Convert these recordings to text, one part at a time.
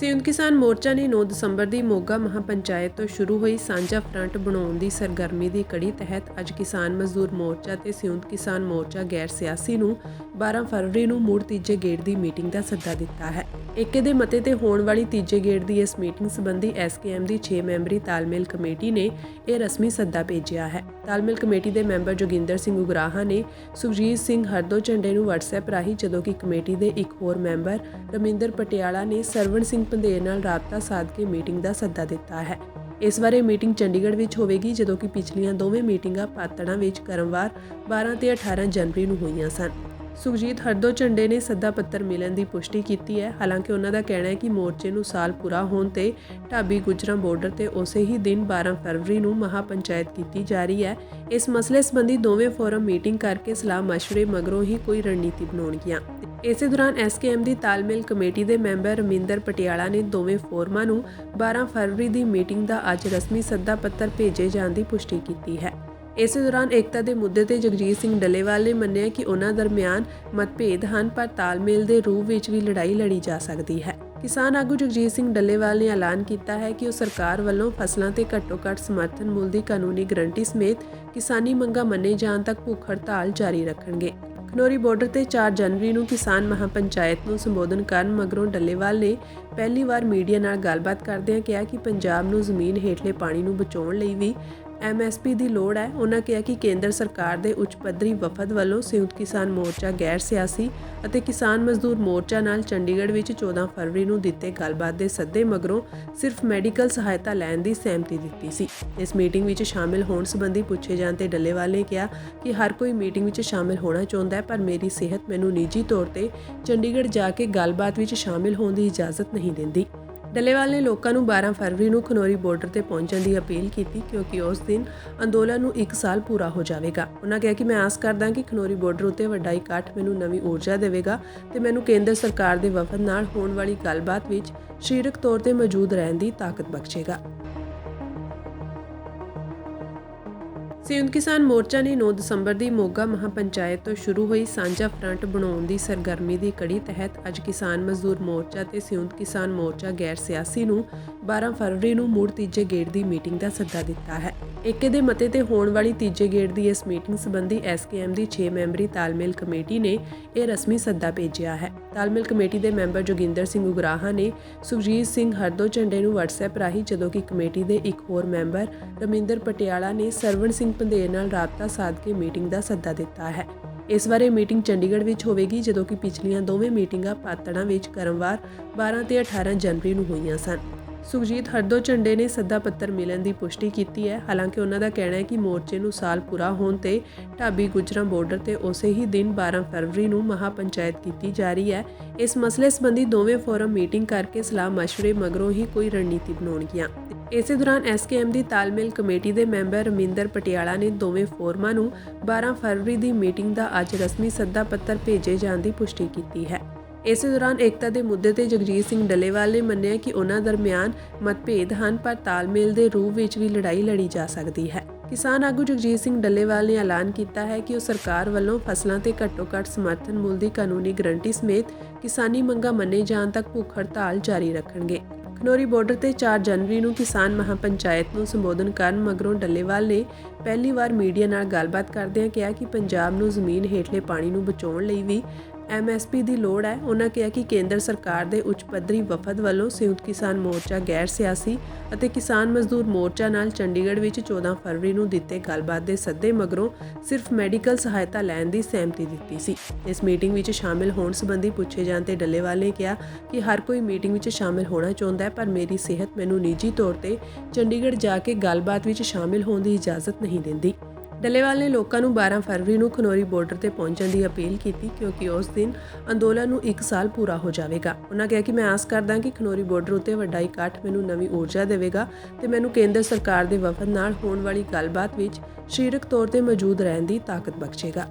ਸੰਯੁਕਤ ਕਿਸਾਨ ਮੋਰਚਾ ਨੇ 9 ਦਸੰਬਰ ਦੀ ਮੋਗਾ ਮਹਾਪੰਚਾਇਤ ਤੋਂ ਸ਼ੁਰੂ ਹੋਈ ਸਾਂਝਾ ਫਰੰਟ ਬਣਾਉਣ ਦੀ ਸਰਗਰਮੀ ਦੀ ਕੜੀ ਤਹਿਤ ਅੱਜ ਕਿਸਾਨ ਮਜ਼ਦੂਰ ਮੋਰਚਾ ਤੇ ਸੰਯੁਕਤ ਕਿਸਾਨ ਮੋਰਚਾ ਗੈਰ ਸਿਆਸੀ ਨੂੰ 12 ਫਰਵਰੀ ਨੂੰ ਮੁੜ ਤੀਜੇ ਗੇੜ ਦੀ ਮੀਟਿੰਗ ਦਾ ਸੱਦਾ ਦਿੱਤਾ ਹੈ। ਏਕੇ ਦੇ ਮਤੇ ਤੇ ਹੋਣ ਵਾਲੀ ਤੀਜੇ ਗੇੜ ਦੀ ਇਸ ਮੀਟਿੰਗ ਸੰਬੰਧੀ ਐਸਕੇਐਮ ਦੀ 6 ਮੈਂਬਰੀ ਤਾਲਮੇਲ ਕਮੇਟੀ ਨੇ ਇਹ ਰਸਮੀ ਸੱਦਾ ਭੇਜਿਆ ਹੈ। ਤਾਲਮੇਲ ਕਮੇਟੀ ਦੇ ਮੈਂਬਰ ਜੋਗਿੰਦਰ ਸਿੰਘ ਉਗਰਾਹਾ ਨੇ ਸੁਖਜੀਤ ਸਿੰਘ ਹਰਦੋ ਝੰਡੇ ਨੂੰ WhatsApp ਰਾਹੀਂ ਜਦੋਂ ਕਿ ਕਮੇਟੀ ਦੇ ਇੱਕ ਹੋਰ ਮੈਂਬਰ ਰਮਿੰਦਰ ਪਟਿਆਲਾ ਨੇ ਸਰਵਣ ਸਿੰਘ ਪੰਧੇਰ ਨਾਲ ਰਾਬਤਾ ਸਾਧ ਕੇ ਮੀਟਿੰਗ ਦਾ ਸੱਦਾ ਦਿੱਤਾ ਹੈ। ਇਸ ਬਾਰੇ ਮੀਟਿੰਗ ਚੰਡੀਗੜ੍ਹ ਵਿੱਚ ਹੋਵੇਗੀ, ਜਦੋਂ ਕਿ ਪਿਛਲੀਆਂ ਦੋਵੇਂ ਮੀਟਿੰਗਾਂ ਪਾਤੜਾਂ ਵਿੱਚ ਕਰਮਵਾਰ 12 ਤੇ 18 ਜਨਵਰੀ ਨੂੰ ਹੋਈਆਂ ਸਨ। ਸੁਖਜੀਤ ਹਰਦੋ ਝੰਡੇ ਨੇ ਸੱਦਾ ਪੱਤਰ ਮਿਲਣ ਦੀ ਪੁਸ਼ਟੀ ਕੀਤੀ ਹੈ। ਹਾਲਾਂਕਿ ਉਹਨਾਂ ਦਾ ਕਹਿਣਾ ਹੈ ਕਿ ਮੋਰਚੇ ਨੂੰ ਸਾਲ ਪੂਰਾ ਹੋਣ ਤੇ ਢਾਬੀ ਗੁਜਰਾਂ ਬਾਰਡਰ ਤੇ ਉਸੇ ਹੀ ਦਿਨ 12 ਫਰਵਰੀ ਨੂੰ ਮਹਾਪੰਚਾਇਤ ਕੀਤੀ ਜਾ ਰਹੀ ਹੈ। ਇਸ ਮਸਲੇ ਸੰਬੰਧੀ ਦੋਵੇਂ ਫੋਰਮ ਮੀਟਿੰਗ ਕਰਕੇ ਸਲਾਹ ਮਸ਼ਵਰੇ ਮਗਰੋਂ ਹੀ ਕੋਈ ਰਣਨੀਤੀ ਬਣਾਉਣਗੀਆਂ। ਇਸੇ ਦੌਰਾਨ ਐਸਕੇਐਮ ਦੀ ਤਾਲਮੇਲ ਕਮੇਟੀ ਦੇ ਮੈਂਬਰ ਰਮਿੰਦਰ ਪਟਿਆਲਾ ਨੇ ਦੋਵੇਂ ਫੋਰਮਾਂ ਨੂੰ 12 ਫਰਵਰੀ ਦੀ ਮੀਟਿੰਗ ਦਾ ਅੱਜ ਰਸਮੀ ਸੱਦਾ ਪੱਤਰ ਭੇਜੇ ਜਾਣ ਦੀ ਪੁਸ਼ਟੀ ਕੀਤੀ ਹੈ। ਇਸੇ ਦੌਰਾਨ ਏਕਤਾ ਦੇ ਮੁੱਦੇ ਤੇ ਜਗਜੀਤ ਸਿੰਘ ਡੱਲੇਵਾਲ ਨੇ ਮੰਨਿਆ ਕਿ ਉਹਨਾਂ ਦਰਮਿਆਨ ਮਤਭੇਦ ਹਨ, ਪਰ ਤਾਲਮੇਲ ਦੇ ਰੂਪ ਵਿੱਚ ਵੀ ਲੜਾਈ ਲੜੀ ਜਾ ਸਕਦੀ ਹੈ। ਕਿਸਾਨ ਆਗੂ ਜਗਜੀਤ ਸਿੰਘ ਡੱਲੇਵਾਲ ਨੇ ਐਲਾਨ ਕੀਤਾ ਹੈ ਕਿ ਉਹ ਸਰਕਾਰ ਵੱਲੋਂ ਫਸਲਾਂ ਤੇ ਘੱਟੋ-ਘੱਟ ਸਮਰਥਨ ਮੁੱਲ ਦੀ ਕਾਨੂੰਨੀ ਗਰੰਟੀ ਸਮੇਤ ਕਿਸਾਨੀ ਮੰਗਾਂ ਮੰਨੇ ਜਾਣ ਤੱਕ ਭੁੱਖ ਹੜਤਾਲ ਜਾਰੀ ਰੱਖਣਗੇ। ਖਨੋਰੀ ਬਾਰਡਰ ਤੇ 4 ਜਨਵਰੀ ਨੂੰ ਕਿਸਾਨ ਮਹਾਪੰਚਾਇਤ ਨੂੰ ਸੰਬੋਧਨ ਕਰਨ ਮਗਰੋਂ ਡੱਲੇਵਾਲ ਨੇ ਪਹਿਲੀ ਵਾਰ ਮੀਡੀਆ ਨਾਲ ਗੱਲਬਾਤ ਕਰਦਿਆਂ ਕਿਹਾ ਕਿ ਪੰਜਾਬ ਨੂੰ ਜ਼ਮੀਨ ਹੇਠਲੇ ਪਾਣੀ ਨੂੰ ਬਚਾਉਣ ਲਈ ਵੀ ਐਮਐਸਪੀ ਦੀ ਲੋੜ ਹੈ। ਉਹਨਾਂ ਕਿਹਾ ਕਿ ਕੇਂਦਰ ਸਰਕਾਰ ਦੇ ਉੱਚ ਪੱਧਰੀ ਵਫਦ ਵੱਲੋਂ ਸੰਯੁਕਤ ਕਿਸਾਨ ਮੋਰਚਾ ਗੈਰ ਸਿਆਸੀ ਅਤੇ ਕਿਸਾਨ ਮਜ਼ਦੂਰ ਮੋਰਚਾ ਨਾਲ ਚੰਡੀਗੜ੍ਹ ਵਿੱਚ 14 ਫਰਵਰੀ ਨੂੰ ਦਿੱਤੇ ਗੱਲਬਾਤ ਦੇ ਸੱਦੇ ਮਗਰੋਂ ਸਿਰਫ ਮੈਡੀਕਲ ਸਹਾਇਤਾ ਲੈਣ ਦੀ ਸਹਿਮਤੀ ਦਿੱਤੀ ਸੀ। ਇਸ ਮੀਟਿੰਗ ਵਿੱਚ ਸ਼ਾਮਿਲ ਹੋਣ ਸੰਬੰਧੀ ਪੁੱਛੇ ਜਾਣ ਤੇ ਡੱਲੇਵਾਲ ਨੇ ਕਿਹਾ ਕਿ ਹਰ ਕੋਈ ਮੀਟਿੰਗ ਵਿੱਚ ਸ਼ਾਮਿਲ ਹੋਣਾ ਚਾਹੁੰਦਾ ਹੈ, ਪਰ ਮੇਰੀ ਸਿਹਤ ਮੈਨੂੰ ਨਿੱਜੀ ਤੌਰ ਤੇ ਚੰਡੀਗੜ੍ਹ ਜਾ ਕੇ ਗੱਲਬਾਤ ਵਿੱਚ ਸ਼ਾਮਿਲ ਹੋਣ ਦੀ ਇਜਾਜ਼ਤ ਨਹੀਂ ਦਿੰਦੀ। ਡੱਲੇਵਾਲ ਨੇ ਲੋਕਾਂ ਨੂੰ 12 ਫਰਵਰੀ ਨੂੰ ਖਨੌਰੀ ਬਾਰਡਰ ਤੇ ਪਹੁੰਚਣ ਦੀ ਅਪੀਲ ਕੀਤੀ ਕਿਉਂਕਿ ਉਸ ਦਿਨ ਅੰਦੋਲਨ ਨੂੰ 1 ਸਾਲ ਪੂਰਾ ਹੋ ਜਾਵੇਗਾ। ਉਹਨਾਂ ਕਿਹਾ ਕਿ ਮੈਂ ਆਸ ਕਰਦਾ ਕਿ ਖਨੌਰੀ ਬਾਰਡਰ ਉਤੇ ਵੱਡਾ ਇਕੱਠ ਮੈਨੂੰ ਨਵੀਂ ਊਰਜਾ ਦੇਵੇਗਾ ਤੇ ਮੈਨੂੰ ਕੇਂਦਰ ਸਰਕਾਰ ਦੇ ਵਫਦ ਨਾਲ ਹੋਣ ਵਾਲੀ ਗੱਲਬਾਤ ਵਿੱਚ ਸਰੀਰਕ ਤੌਰ ਤੇ ਮੌਜੂਦ ਰਹਿਣ ਦੀ ਤਾਕਤ ਬਖਸ਼ੇਗਾ। ਸੰਯੁਕਤ ਕਿਸਾਨ ਮੋਰਚਾ ਨੇ 9 ਦਸੰਬਰ ਦੀ ਮੋਗਾ ਮਹਾਪੰਚਾਇਤ ਤੋਂ ਸ਼ੁਰੂ ਹੋਈ ਸਾਂਝਾ ਫਰੰਟ ਬਣਾਉਣ ਦੀ ਸਰਗਰਮੀ ਦੀ ਕੜੀ ਤਹਿਤ ਅੱਜ ਕਿਸਾਨ ਮਜ਼ਦੂਰ ਮੋਰਚਾ ਤੇ ਸੰਯੁਕਤ ਕਿਸਾਨ ਮੋਰਚਾ ਗੈਰ ਸਿਆਸੀ ਨੂੰ 12 ਫਰਵਰੀ ਨੂੰ ਮੁੜ ਤੀਜੇ ਗੇੜ ਦੀ ਮੀਟਿੰਗ ਦਾ ਸੱਦਾ ਦਿੱਤਾ ਹੈ। ਏਕੇ ਦੇ ਮਤੇ ਤੇ ਹੋਣ ਵਾਲੀ ਤੀਜੇ ਗੇੜ ਦੀ ਇਸ ਮੀਟਿੰਗ ਸੰਬੰਧੀ ਐਸਕੇਐਮ ਦੀ 6 ਮੈਂਬਰੀ ਤਾਲਮੇਲ ਕਮੇਟੀ ਨੇ ਇਹ ਰਸਮੀ ਸੱਦਾ ਭੇਜਿਆ ਹੈ। ਤਾਲਮੇਲ ਕਮੇਟੀ ਦੇ ਮੈਂਬਰ ਜੋਗਿੰਦਰ ਸਿੰਘ ਉਗਰਾਹਾ ਨੇ ਸੁਖਜੀਤ ਸਿੰਘ ਹਰਦੋ ਝੰਡੇ ਨੂੰ WhatsApp ਰਾਹੀਂ ਜਦੋਂ ਕਿ ਕਮੇਟੀ ਦੇ ਇੱਕ ਹੋਰ ਮੈਂਬਰ ਰਮਿੰਦਰ ਪਟਿਆਲਾ ਨੇ ਸਰਵਣ ਸਿੰਘ ਪੰਧੇਰ ਨਾਲ ਰਾਬਤਾ ਸਾਧ ਕੇ ਮੀਟਿੰਗ ਦਾ ਸੱਦਾ ਦਿੱਤਾ ਹੈ। ਇਸ ਬਾਰੇ ਇਹ ਮੀਟਿੰਗ ਚੰਡੀਗੜ੍ਹ ਵਿੱਚ ਹੋਵੇਗੀ ਜਦੋਂ ਕਿ ਪਿਛਲੀਆਂ ਦੋਵੇਂ ਮੀਟਿੰਗਾਂ ਪਾਤੜਾਂ ਵਿੱਚ ਕਰਮਵਾਰ 12 ਤੇ 18 ਜਨਵਰੀ ਨੂੰ ਹੋਈਆਂ ਸਨ। ਸੁਖਜੀਤ ਹਰਦੋ ਝੰਡੇ ਨੇ ਸੱਦਾ ਪੱਤਰ ਮਿਲਣ ਦੀ ਪੁਸ਼ਟੀ ਕੀਤੀ ਹੈ। ਹਾਲਾਂਕਿ ਉਹਨਾਂ ਦਾ ਕਹਿਣਾ ਹੈ ਕਿ ਮੋਰਚੇ ਨੂੰ ਸਾਲ ਪੂਰਾ ਹੋਣ ਤੇ ਢਾਬੀ ਗੁਜਰਾਂ ਬਾਰਡਰ ਤੇ ਉਸੇ ਹੀ ਦਿਨ 12 ਫਰਵਰੀ ਨੂੰ ਮਹਾਪੰਚਾਇਤ ਕੀਤੀ ਜਾ ਰਹੀ ਹੈ। ਇਸ ਮਸਲੇ ਸੰਬੰਧੀ ਦੋਵੇਂ ਫੋਰਮ ਮੀਟਿੰਗ ਕਰਕੇ ਸਲਾਹ ਮਸ਼ਵਰੇ ਮਗਰੋਂ ਹੀ ਕੋਈ ਰਣਨੀਤੀ ਬਣਾਉਣਗੀਆਂ। ਇਸੇ ਦੌਰਾਨ ਐਸਕੇਐਮ ਦੀ ਤਾਲਮੇਲ ਕਮੇਟੀ ਦੇ ਮੈਂਬਰ ਰਮਿੰਦਰ ਪਟਿਆਲਾ ਨੇ ਦੋਵੇਂ ਫੋਰਮਾਂ ਨੂੰ 12 ਫਰਵਰੀ ਦੀ ਮੀਟਿੰਗ ਦਾ ਅੱਜ ਰਸਮੀ ਸੱਦਾ ਪੱਤਰ ਭੇਜੇ ਜਾਣ ਦੀ ਪੁਸ਼ਟੀ ਕੀਤੀ ਹੈ। ਇਸੇ ਦੌਰਾਨ ਏਕਤਾ ਦੇ ਮੁੱਦੇ ਤੇ ਜਗਜੀਤ ਸਿੰਘ ਡੱਲੇਵਾਲ ਨੇ ਮੰਨਿਆ ਕਿ ਉਹਨਾਂ ਦਰਮਿਆਨ ਮਤਭੇਦ ਹਨ, ਪਰ ਤਾਲਮੇਲ ਦੇ ਰੂਪ ਵਿੱਚ ਵੀ ਲੜਾਈ ਲੜੀ ਜਾ ਸਕਦੀ ਹੈ। ਕਿਸਾਨ ਆਗੂ ਜਗਜੀਤ ਸਿੰਘ ਡੱਲੇਵਾਲ ਨੇ ਐਲਾਨ ਕੀਤਾ ਹੈ ਕਿ ਉਹ ਸਰਕਾਰ ਵੱਲੋਂ ਫਸਲਾਂ ਤੇ ਘੱਟੋ-ਘੱਟ ਸਮਰਥਨ ਮੁੱਲ ਦੀ ਕਾਨੂੰਨੀ ਗਰੰਟੀ ਸਮੇਤ ਕਿਸਾਨੀ ਮੰਗਾਂ ਮੰਨੇ ਜਾਣ ਤੱਕ ਭੁੱਖ ਹੜਤਾਲ ਜਾਰੀ ਰੱਖਣਗੇ। ਖਨੋਰੀ ਬਾਰਡਰ ਤੇ 4 ਜਨਵਰੀ ਨੂੰ ਕਿਸਾਨ ਮਹਾਪੰਚਾਇਤ ਨੂੰ ਸੰਬੋਧਨ ਕਰਨ ਮਗਰੋਂ ਡੱਲੇਵਾਲ ਨੇ ਪਹਿਲੀ ਵਾਰ ਮੀਡੀਆ ਨਾਲ ਗੱਲਬਾਤ ਕਰਦਿਆਂ ਕਿਹਾ ਕਿ ਪੰਜਾਬ ਨੂੰ ਜ਼ਮੀਨ ਹੇਠਲੇ ਪਾਣੀ ਨੂੰ ਬਚਾਉਣ ਲਈ ਵੀ ਐਮਐਸਪੀ ਦੀ ਲੋੜ ਹੈ। ਉਹਨਾਂ ਕਿਹਾ ਕਿ ਕੇਂਦਰ ਸਰਕਾਰ ਦੇ ਉੱਚ ਪੱਧਰੀ ਵਫਦ ਵੱਲੋਂ ਸੰਯੁਕਤ ਕਿਸਾਨ ਮੋਰਚਾ ਗੈਰ ਸਿਆਸੀ ਅਤੇ ਕਿਸਾਨ ਮਜ਼ਦੂਰ ਮੋਰਚਾ ਨਾਲ ਚੰਡੀਗੜ੍ਹ ਵਿੱਚ 14 ਫਰਵਰੀ ਨੂੰ ਦਿੱਤੇ ਗੱਲਬਾਤ ਦੇ ਸੱਦੇ ਮਗਰੋਂ ਸਿਰਫ ਮੈਡੀਕਲ ਸਹਾਇਤਾ ਲੈਣ ਦੀ ਸਹਿਮਤੀ ਦਿੱਤੀ ਸੀ। ਇਸ ਮੀਟਿੰਗ ਵਿੱਚ ਸ਼ਾਮਿਲ ਹੋਣ ਸੰਬੰਧੀ ਪੁੱਛੇ ਜਾਣ ਤੇ ਡੱਲੇਵਾਲ ਨੇ ਕਿਹਾ ਕਿ ਹਰ ਕੋਈ ਮੀਟਿੰਗ ਵਿੱਚ ਸ਼ਾਮਿਲ ਹੋਣਾ ਚਾਹੁੰਦਾ ਹੈ, ਪਰ ਮੇਰੀ ਸਿਹਤ ਮੈਨੂੰ ਨਿੱਜੀ ਤੌਰ ਤੇ ਚੰਡੀਗੜ੍ਹ ਜਾ ਕੇ ਗੱਲਬਾਤ ਵਿੱਚ ਸ਼ਾਮਿਲ ਹੋਣ ਦੀ ਇਜਾਜ਼ਤ ਨਹੀਂ ਦਿੰਦੀ। ਡੱਲੇਵਾਲ ਨੇ ਲੋਕਾਂ ਨੂੰ 12 ਫਰਵਰੀ ਨੂੰ ਖਨੌਰੀ ਬਾਰਡਰ ਤੇ ਪਹੁੰਚਣ ਦੀ ਅਪੀਲ ਕੀਤੀ ਕਿਉਂਕਿ ਉਸ ਦਿਨ ਅੰਦੋਲਨ ਨੂੰ 1 ਸਾਲ ਪੂਰਾ ਹੋ ਜਾਵੇਗਾ। ਉਹਨਾਂ ਕਿਹਾ ਕਿ ਮੈਂ ਆਸ ਕਰਦਾ ਕਿ ਖਨੌਰੀ ਬਾਰਡਰ ਉਤੇ ਵੱਡਾ ਇਕੱਠ ਮੈਨੂੰ ਨਵੀਂ ਊਰਜਾ ਦੇਵੇਗਾ ਤੇ ਮੈਨੂੰ ਕੇਂਦਰ ਸਰਕਾਰ ਦੇ ਵਫਦ ਨਾਲ ਹੋਣ ਵਾਲੀ ਗੱਲਬਾਤ ਵਿੱਚ ਸਰੀਰਕ ਤੌਰ ਤੇ ਮੌਜੂਦ ਰਹਿਣ ਦੀ ਤਾਕਤ ਬਖਸ਼ੇਗਾ।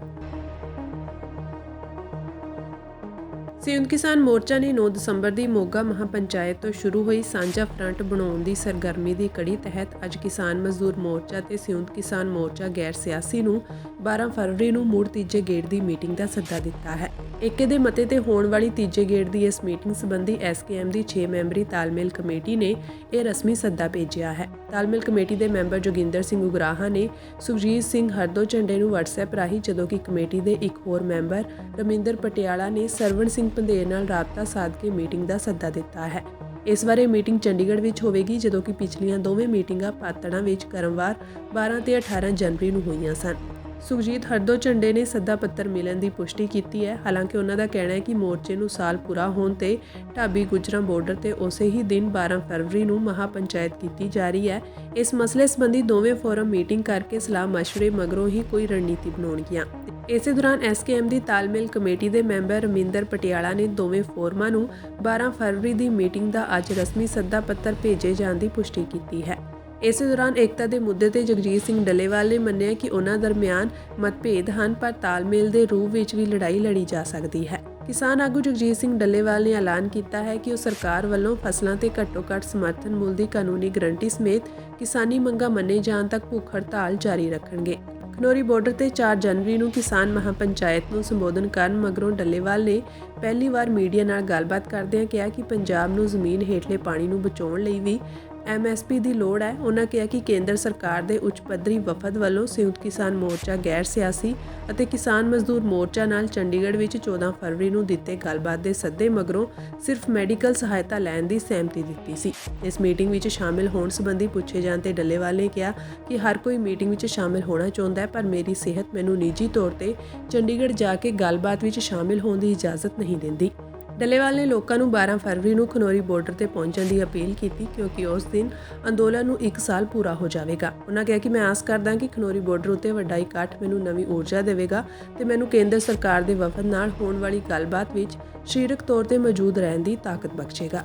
ਸੰਯੁਕਤ ਕਿਸਾਨ ਮੋਰਚਾ ਨੇ 9 ਦਸੰਬਰ ਦੀ ਮੋਗਾ ਮਹਾਪੰਚਾਇਤ ਤੋਂ ਸ਼ੁਰੂ ਹੋਈ ਸਾਂਝਾ ਫਰੰਟ ਬਣਾਉਣ ਦੀ ਸਰਗਰਮੀ ਦੀ ਕੜੀ ਤਹਿਤ ਅੱਜ ਕਿਸਾਨ ਮਜ਼ਦੂਰ ਮੋਰਚਾ ਤੇ ਸੰਯੁਕਤ ਕਿਸਾਨ ਮੋਰਚਾ ਗੈਰ ਸਿਆਸੀ ਨੂੰ 12 ਫਰਵਰੀ ਨੂੰ ਮੁੜ ਤੀਜੇ ਗੇੜ ਦੀ ਮੀਟਿੰਗ ਦਾ ਸੱਦਾ ਦਿੱਤਾ ਹੈ। ਏਕੇ ਦੇ ਮਤੇ ਤੇ ਹੋਣ ਵਾਲੀ ਤੀਜੇ ਗੇੜ ਦੀ ਇਸ ਮੀਟਿੰਗ ਸੰਬੰਧੀ ਐਸਕੇਐਮ ਦੀ 6 ਮੈਂਬਰੀ ਤਾਲਮੇਲ ਕਮੇਟੀ ਨੇ ਇਹ ਰਸਮੀ ਸੱਦਾ ਭੇਜਿਆ ਹੈ। ਤਾਲਮੇਲ ਕਮੇਟੀ ਦੇ ਮੈਂਬਰ ਜੋਗਿੰਦਰ ਸਿੰਘ ਉਗਰਾਹਾ ਨੇ ਸੁਖਜੀਤ ਸਿੰਘ ਹਰਦੋ ਝੰਡੇ ਨੂੰ WhatsApp ਰਾਹੀਂ ਜਦੋਂ ਕਿ ਕਮੇਟੀ ਦੇ ਇੱਕ ਹੋਰ ਮੈਂਬਰ ਰਮਿੰਦਰ ਪਟਿਆਲਾ ਨੇ ਸਰਵਣ ਸਿੰਘ ਪੰਧੇਰ ਨਾਲ ਰਾਬਤਾ ਸਾਧ ਕੇ ਮੀਟਿੰਗ ਦਾ ਸੱਦਾ ਦਿੱਤਾ ਹੈ। ਇਸ ਬਾਰੇ ਇਹ ਮੀਟਿੰਗ ਚੰਡੀਗੜ੍ਹ ਵਿੱਚ ਹੋਵੇਗੀ, ਜਦੋਂ ਕਿ ਪਿਛਲੀਆਂ ਦੋਵੇਂ ਮੀਟਿੰਗਾਂ ਪਾਤੜਾਂ ਵਿੱਚ ਕਰਮਵਾਰ 12 ਤੇ 18 ਜਨਵਰੀ ਨੂੰ ਹੋਈਆਂ ਸਨ। ਸੁਖਜੀਤ ਹਰਦੋ ਝੰਡੇ ਨੇ ਸੱਦਾ ਪੱਤਰ ਮਿਲਣ ਦੀ ਪੁਸ਼ਟੀ ਕੀਤੀ ਹੈ। ਹਾਲਾਂਕਿ ਉਹਨਾਂ ਦਾ ਕਹਿਣਾ ਹੈ ਕਿ ਮੋਰਚੇ ਨੂੰ ਸਾਲ ਪੂਰਾ ਹੋਣ ਤੇ ਢਾਬੀ ਗੁਜਰਾ ਬਾਰਡਰ ਤੇ ਉਸੇ ਹੀ ਦਿਨ 12 ਫਰਵਰੀ ਨੂੰ ਮਹਾ ਪੰਚਾਇਤ ਕੀਤੀ ਜਾ ਰਹੀ ਹੈ। ਇਸ ਮਸਲੇ ਸੰਬੰਧੀ ਦੋਵੇਂ ਫੋਰਮ ਮੀਟਿੰਗ ਕਰਕੇ ਸਲਾਹ ਮਸ਼ਵਰੇ ਮਗਰੋਂ ਹੀ ਕੋਈ ਰਣਨੀਤੀ ਬਣਾਉਣਗੀਆਂ। ਇਸੇ ਦੌਰਾਨ ਐਸਕੇਐਮ ਦੀ ਤਾਲਮੇਲ ਕਮੇਟੀ ਦੇ ਮੈਂਬਰ ਰਮਿੰਦਰ ਪਟਿਆਲਾ ਨੇ ਦੋਵੇਂ ਫੋਰਮਾਂ ਨੂੰ 12 ਫਰਵਰੀ ਦੀ ਮੀਟਿੰਗ ਦਾ ਅੱਜ ਰਸਮੀ ਸੱਦਾ ਪੱਤਰ ਭੇਜੇ ਜਾਣ ਦੀ ਪੁਸ਼ਟੀ ਕੀਤੀ ਹੈ। ਇਸੇ ਦੌਰਾਨ ਏਕਤਾ ਦੇ ਮੁੱਦੇ ਤੇ ਜਗਜੀਤ ਸਿੰਘ ਡੱਲੇਵਾਲ ਨੇ ਮੰਨਿਆ ਕਿ ਉਹਨਾਂ ਦਰਮਿਆਨ ਮਤਭੇਦ ਹਨ, ਪਰ ਤਾਲਮੇਲ ਦੇ ਰੂਪ ਵਿੱਚ ਵੀ ਲੜਾਈ ਲੜੀ ਜਾ ਸਕਦੀ ਹੈ। ਕਿਸਾਨ ਆਗੂ ਜਗਜੀਤ ਸਿੰਘ ਡੱਲੇਵਾਲ ਨੇ ਐਲਾਨ ਕੀਤਾ ਹੈ ਕਿ ਉਹ ਸਰਕਾਰ ਵੱਲੋਂ ਫਸਲਾਂ ਤੇ ਘੱਟੋ-ਘੱਟ ਸਮਰਥਨ ਮੁੱਲ ਦੀ ਕਾਨੂੰਨੀ ਗਰੰਟੀ ਸਮੇਤ ਕਿਸਾਨੀ ਮੰਗਾਂ ਮੰਨੇ ਜਾਣ ਤੱਕ ਭੁੱਖ ਹੜਤਾਲ ਜਾਰੀ ਰੱਖਣਗੇ। ਖਨੋਰੀ ਬਾਰਡਰ ਤੇ 4 ਜਨਵਰੀ ਨੂੰ ਕਿਸਾਨ ਮਹਾਪੰਚਾਇਤ ਨੂੰ ਸੰਬੋਧਨ ਕਰਨ ਮਗਰੋਂ ਡੱਲੇਵਾਲ ਨੇ ਪਹਿਲੀ ਵਾਰ ਮੀਡੀਆ ਨਾਲ ਗੱਲਬਾਤ ਕਰਦਿਆਂ ਕਿਹਾ ਕਿ ਪੰਜਾਬ ਨੂੰ ਜ਼ਮੀਨ ਹੇਠਲੇ ਪਾਣੀ ਨੂੰ ਬਚਾਉਣ ਲਈ ਵੀ ਐਮਐਸਪੀ ਦੀ ਲੋੜ ਹੈ। ਉਹਨਾਂ ਕਿਹਾ ਕਿ ਕੇਂਦਰ ਸਰਕਾਰ ਦੇ ਉੱਚ ਪੱਧਰੀ ਵਫਦ ਵੱਲੋਂ ਸੰਯੁਕਤ ਕਿਸਾਨ ਮੋਰਚਾ ਗੈਰ ਸਿਆਸੀ ਅਤੇ ਕਿਸਾਨ ਮਜ਼ਦੂਰ ਮੋਰਚਾ ਨਾਲ ਚੰਡੀਗੜ੍ਹ ਵਿੱਚ 14 ਫਰਵਰੀ ਨੂੰ ਦਿੱਤੇ ਗੱਲਬਾਤ ਦੇ ਸੱਦੇ ਮਗਰੋਂ ਸਿਰਫ ਮੈਡੀਕਲ ਸਹਾਇਤਾ ਲੈਣ ਦੀ ਸਹਿਮਤੀ ਦਿੱਤੀ ਸੀ। ਇਸ ਮੀਟਿੰਗ ਵਿੱਚ ਸ਼ਾਮਿਲ ਹੋਣ ਸੰਬੰਧੀ ਪੁੱਛੇ ਜਾਣ ਤੇ ਡੱਲੇਵਾਲ ਨੇ ਕਿਹਾ ਕਿ ਹਰ ਕੋਈ ਮੀਟਿੰਗ ਵਿੱਚ ਸ਼ਾਮਿਲ ਹੋਣਾ ਚਾਹੁੰਦਾ ਹੈ, ਪਰ ਮੇਰੀ ਸਿਹਤ ਮੈਨੂੰ ਨਿੱਜੀ ਤੌਰ ਤੇ ਚੰਡੀਗੜ੍ਹ ਜਾ ਕੇ ਗੱਲਬਾਤ ਵਿੱਚ ਸ਼ਾਮਿਲ ਹੋਣ ਦੀ ਇਜਾਜ਼ਤ ਨਹੀਂ ਦਿੰਦੀ। ਡੱਲੇਵਾਲ ਨੇ ਲੋਕਾਂ ਨੂੰ 12 ਫਰਵਰੀ ਨੂੰ ਖਨੌਰੀ ਬਾਰਡਰ ਤੇ ਪਹੁੰਚਣ ਦੀ ਅਪੀਲ ਕੀਤੀ ਕਿਉਂਕਿ ਉਸ ਦਿਨ ਅੰਦੋਲਨ ਨੂੰ 1 ਸਾਲ ਪੂਰਾ ਹੋ ਜਾਵੇਗਾ। ਉਹਨਾਂ ਕਿਹਾ ਕਿ ਮੈਂ ਆਸ ਕਰਦਾ ਕਿ ਖਨੌਰੀ ਬਾਰਡਰ ਉਤੇ ਵੱਡਾ ਇਕੱਠ ਮੈਨੂੰ ਨਵੀਂ ਊਰਜਾ ਦੇਵੇਗਾ ਤੇ ਮੈਨੂੰ ਕੇਂਦਰ ਸਰਕਾਰ ਦੇ ਵਫਦ ਨਾਲ ਹੋਣ ਵਾਲੀ ਗੱਲਬਾਤ ਵਿੱਚ ਸਰੀਰਕ ਤੌਰ ਤੇ ਮੌਜੂਦ ਰਹਿਣ ਦੀ ਤਾਕਤ ਬਖਸ਼ੇਗਾ।